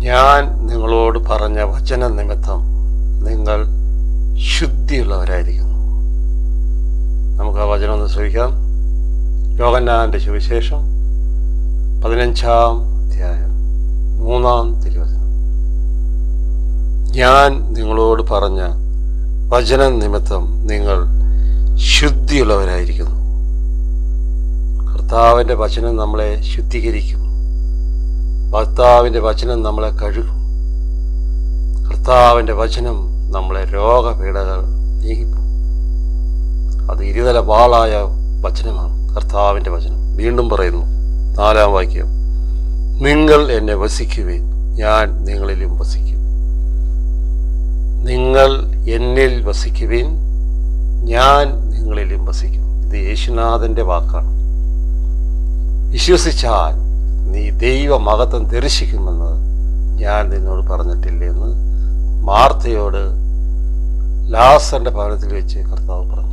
ഞാൻ നിങ്ങളോട് പറഞ്ഞ വചന നിമിത്തം നിങ്ങൾ ശുദ്ധിയുള്ളവരായിരിക്കുന്നു. നമുക്ക് ആ വചനം ഒന്ന് ശ്രമിക്കാം യോഗന്നാഥന്റെ സുവിശേഷം പതിനഞ്ചാം അധ്യായം മൂന്നാം തിരുവചനം. ഞാൻ നിങ്ങളോട് പറഞ്ഞ വചന നിമിത്തം നിങ്ങൾ ശുദ്ധിയുള്ളവരായിരിക്കുന്നു. കർത്താവിന്റെ വചനം നമ്മളെ ശുദ്ധീകരിക്കും. ഭർത്താവിന്റെ വചനം നമ്മളെ കഴുകും. കർത്താവിന്റെ വചനം നമ്മളെ രോഗപീഠകൾ നീങ്ങിപ്പോ അത് ഇരുതല വാളായ വചനമാണ് കർത്താവിന്റെ വചനം. വീണ്ടും പറയുന്നു നാലാം വാക്യം നിങ്ങൾ എന്നെ വസിക്കുവേൻ ഞാൻ നിങ്ങളിലും വസിക്കും. നിങ്ങൾ എന്നിൽ വസിക്കുവിൻ ഞാൻ നിങ്ങളിലും വസിക്കും. ഇത് യേശുനാഥന്റെ വാക്കാണ്. വിശ്വസിച്ചാൽ നീ ദൈവമഹത്വം ദർശിക്കുമെന്ന് ഞാൻ നിന്നോട് പറഞ്ഞിട്ടില്ലെന്ന് മാർത്തയോട് ലാസറിന്റെ ഭവനത്തിൽ വെച്ച് കർത്താവ് പറഞ്ഞു.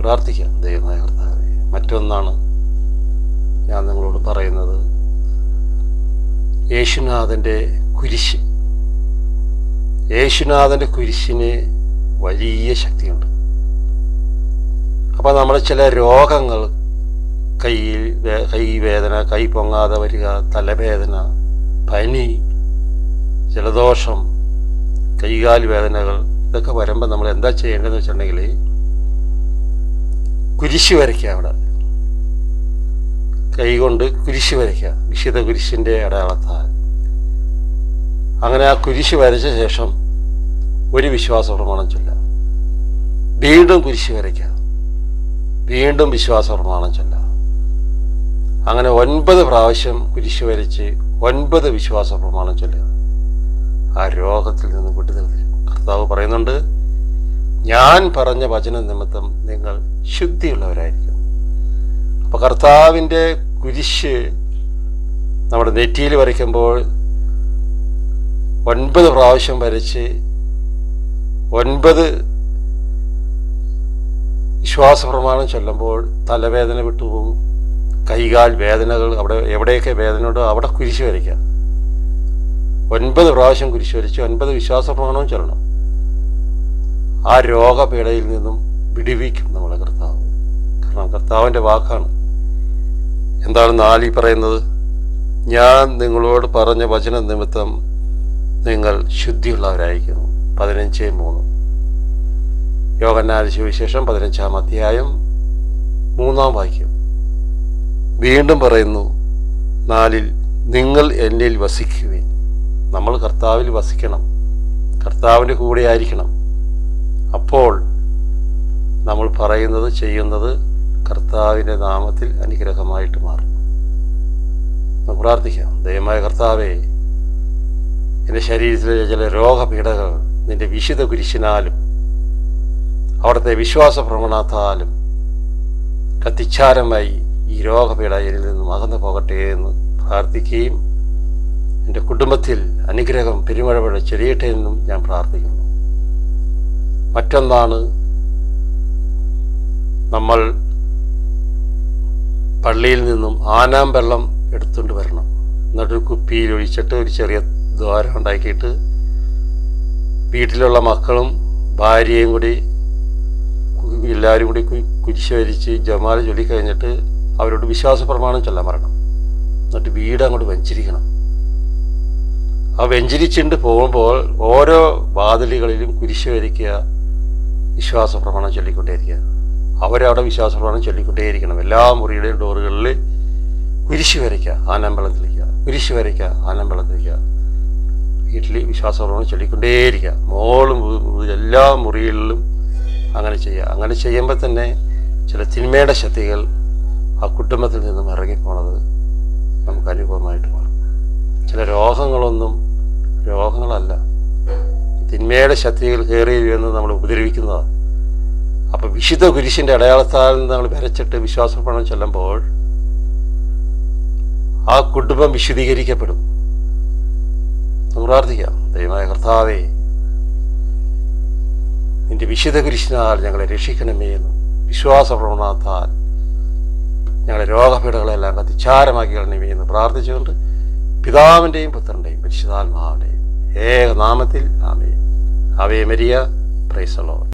പ്രാർത്ഥിക്കാം. ദൈവമായ കർത്താവെ മറ്റൊന്നാണ് ഞാൻ നിങ്ങളോട് പറയുന്നത്. യേശുനാഥന്റെ കുരിശ്. യേശുനാഥന്റെ കുരിശിന് വലിയ ശക്തിയുണ്ട്. അപ്പോൾ നമ്മുടെ ചില രോഗങ്ങൾ കയ്യിൽ കൈ വേദന കൈ പൊങ്ങാതെ വരിക തലവേദന പനി ജലദോഷം കൈകാൽ വേദനകൾ ഇതൊക്കെ വരുമ്പോൾ നമ്മൾ എന്താ ചെയ്യേണ്ടതെന്ന് വെച്ചിട്ടുണ്ടെങ്കിൽ കുരിശ് വരയ്ക്കുക അവിടെ. കൈ കൊണ്ട് കുരിശ് വരയ്ക്കുക വിശുദ്ധ കുരിശിന്റെ അടയാളത്താൽ. അങ്ങനെ ആ കുരിശ് വരച്ച ശേഷം ഒരു വിശ്വാസ പ്രമാണം ചൊല്ലാം വീണ്ടും കുരിശ് വരയ്ക്കുക. വീണ്ടും വിശ്വാസ പ്രമാണം ചൊല്ലാം അങ്ങനെ ഒൻപത് പ്രാവശ്യം കുരിശ് വരച്ച് ഒൻപത് വിശ്വാസ പ്രമാണം ചൊല്ലുക. ആ രോഗത്തിൽ നിന്ന് വിട്ടു തരും കർത്താവ് പറയുന്നുണ്ട് ഞാൻ പറഞ്ഞ വചന നിമിത്തം നിങ്ങൾ ശുദ്ധിയുള്ളവരായിരിക്കും. അപ്പൊ കർത്താവിന്റെ കുരിശ് നമ്മുടെ നെറ്റിയിൽ വരയ്ക്കുമ്പോൾ ഒൻപത് പ്രാവശ്യം വരച്ച് ഒൻപത് വിശ്വാസ പ്രമാണം ചൊല്ലുമ്പോൾ തലവേദന വിട്ടുപോകും കൈകാൽ വേദനകൾ അവിടെ എവിടെയൊക്കെ വേദന ഉണ്ടോ അവിടെ കുരിശ് വരയ്ക്കുക. ഒൻപത് പ്രാവശ്യം കുരിശ് വരച്ച് ഒൻപത് വിശ്വാസ പ്രമാണവും ചൊല്ലണം. ആ രോഗപീഠയിൽ നിന്നും വിടിവിക്കും നമ്മളെ കർത്താവ്. കാരണം കർത്താവിന്റെ വാക്കാണ്. എന്താണ് നാലി പറയുന്നത്? ഞാൻ നിങ്ങളോട് പറഞ്ഞ വചന നിമിത്തം നിങ്ങൾ ശുദ്ധിയുള്ളവരായിരിക്കുന്നു. പതിനഞ്ച് മൂന്ന്. യോഗന്നാല സുവിശേഷം പതിനഞ്ചാം അധ്യായം മൂന്നാം വാക്യം. വീണ്ടും പറയുന്നു നാലിൽ നിങ്ങൾ എന്നിൽ വസിക്കുവിൻ. നമ്മൾ കർത്താവിൽ വസിക്കണം. കർത്താവിന്റെ കൂടെ ആയിരിക്കണം. അപ്പോൾ നമ്മൾ പറയുന്നത് ചെയ്യുന്നത് കർത്താവിന്റെ നാമത്തിൽ അനുഗ്രഹമായിട്ട് മാറും. നമുക്ക് പ്രാർത്ഥിക്കാം. ദയമായ കർത്താവേ എന്റെ ശരീരത്തിലെ ചില രോഗപീഠകൾ നിന്റെ വിശുദ്ധ കുരിശിനാലും അവിടുത്തെ വിശ്വാസ പ്രവണത്താലും കത്തിച്ചാരമായി ഈ രോഗപീഠയിൽ നിന്നും അകന്നു പോകട്ടെ എന്ന് പ്രാർത്ഥിക്കുകയും എന്റെ കുടുംബത്തിൽ അനുഗ്രഹം പെരുമഴപഴ ചെറിയട്ടെ എന്നും ഞാൻ പ്രാർത്ഥിക്കുന്നു. മറ്റൊന്നാണ് നമ്മൾ പള്ളിയിൽ നിന്നും ആനാം വെള്ളം എടുത്തുകൊണ്ട് വരണം. എന്നിട്ട് ഒരു കുപ്പിയിൽ ഒഴിച്ചിട്ട് ഒരു ചെറിയ ദ്വാരം ഉണ്ടാക്കിയിട്ട് വീട്ടിലുള്ള മക്കളും ഭാര്യയും കൂടി എല്ലാവരും കൂടി കുരിശ് വരിച്ച് ജമാല ചൊല്ലിക്കഴിഞ്ഞിട്ട് അവരോട് വിശ്വാസ പ്രമാണം ചൊല്ലാൻ പറയണം. എന്നിട്ട് വീട് അങ്ങോട്ട് വെഞ്ചരിക്കണം. ആ വെഞ്ചരിച്ചുകൊണ്ട് പോകുമ്പോൾ ഓരോ വാതിലുകളിലും കുരിശ് വരയ്ക്കുക വിശ്വാസ പ്രമാണം ചൊല്ലിക്കൊണ്ടേയിരിക്കുക. അവരവിടെ വിശ്വാസ പ്രമാണം ചൊല്ലിക്കൊണ്ടേയിരിക്കണം. എല്ലാ മുറിയുടെയും ഡോറുകളിൽ കുരിശ് വരയ്ക്കുക ആനമ്പളം തെളിക്കുക കുരിശ് വരയ്ക്കുക ആനമ്പളം തെളിക്കുക വീട്ടിൽ വിശ്വാസ പ്രമാണം ചൊല്ലിക്കൊണ്ടേയിരിക്കുക. മോളും എല്ലാ മുറികളിലും അങ്ങനെ ചെയ്യുക. അങ്ങനെ ചെയ്യുമ്പോൾ തന്നെ ചില തിന്മയുടെ ശക്തികൾ ആ കുടുംബത്തിൽ നിന്നും ഇറങ്ങിപ്പോണത് നമുക്ക് അനുഭവമായിട്ട് മാറും. ചില രോഗങ്ങളൊന്നും രോഗങ്ങളല്ല. തിന്മയുടെ ശക്തികൾ കയറി എന്ന് നമ്മൾ ഉപദ്രവിക്കുന്നതാണ്. അപ്പം വിശുദ്ധ കുരിശിന്റെ അടയാളത്താൽ നമ്മൾ വരച്ചിട്ട് വിശ്വാസപ്രണം ചെല്ലുമ്പോൾ ആ കുടുംബം വിശുദ്ധീകരിക്കപ്പെടും നമുക്ക് പ്രാർത്ഥിക്കാം. ദൈവമായ കർത്താവേ നിന്റെ വിശുദ്ധ കുരിശിനാൽ ഞങ്ങളെ രക്ഷിക്കണമേ എന്ന് വിശ്വാസ ഞങ്ങളുടെ രോഗപീഠകളെല്ലാം കത്തിച്ചാരമാക്കി കളണമേ എന്ന് പ്രാർത്ഥിച്ചുകൊണ്ട് പിതാവിന്റെയും പുത്രന്റെയും പരിശുദ്ധാത്മാവിന്റെയും ഏകനാമത്തിൽ ആമേ അവേ മരിയ. പ്രൈസലോ